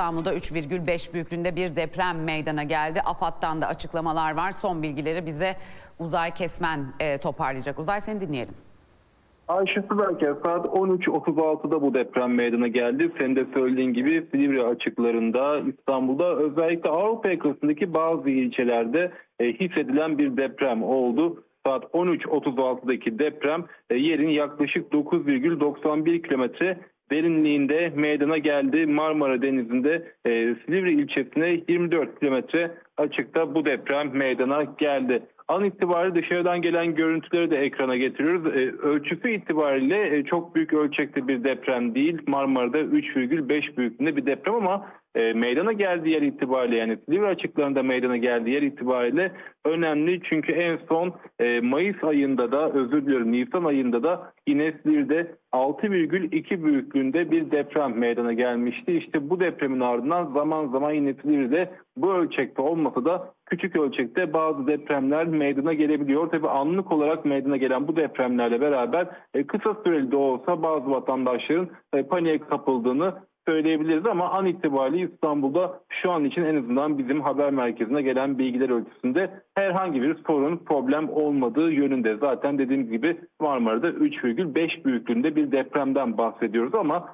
İstanbul'da 3,5 büyüklüğünde bir deprem meydana geldi. AFAD'dan da açıklamalar var. Son bilgileri bize Uzay Kesmen e, toparlayacak. Uzay seni dinleyelim. Ayşe Sıdarken saat 13.36'da bu deprem meydana geldi. Senin de söylediğin gibi Silivri açıklarında İstanbul'da özellikle Avrupa yakasındaki bazı ilçelerde e, hissedilen bir deprem oldu. Saat 13.36'daki deprem e, yerin yaklaşık 9,91 kilometre derinliğinde meydana geldi. Marmara Denizi'nde e, Silivri ilçesine 24 kilometre açıkta bu deprem meydana geldi. An itibariyle dışarıdan gelen görüntüleri de ekrana getiriyoruz. E, ölçüsü itibariyle e, çok büyük ölçekte bir deprem değil. Marmara'da 3,5 büyüklüğünde bir deprem ama e, meydana geldiği yer itibariyle yani Silivri açıklarında meydana geldiği yer itibariyle önemli. Çünkü en son e, Mayıs ayında da özür diliyorum Nisan ayında da yine Silivri'de 6,2 büyüklüğünde bir deprem meydana gelmişti. İşte bu depremin ardından zaman zaman yine Silivri'de bu ölçekte olmasa da küçük ölçekte bazı depremler meydana gelebiliyor. Tabi anlık olarak meydana gelen bu depremlerle beraber e, kısa süreli de olsa bazı vatandaşların e, paniğe kapıldığını söyleyebiliriz ama an itibariyle İstanbul'da şu an için en azından bizim haber merkezine gelen bilgiler ölçüsünde herhangi bir sorun, problem olmadığı yönünde. Zaten dediğim gibi Marmara'da 3,5 büyüklüğünde bir depremden bahsediyoruz ama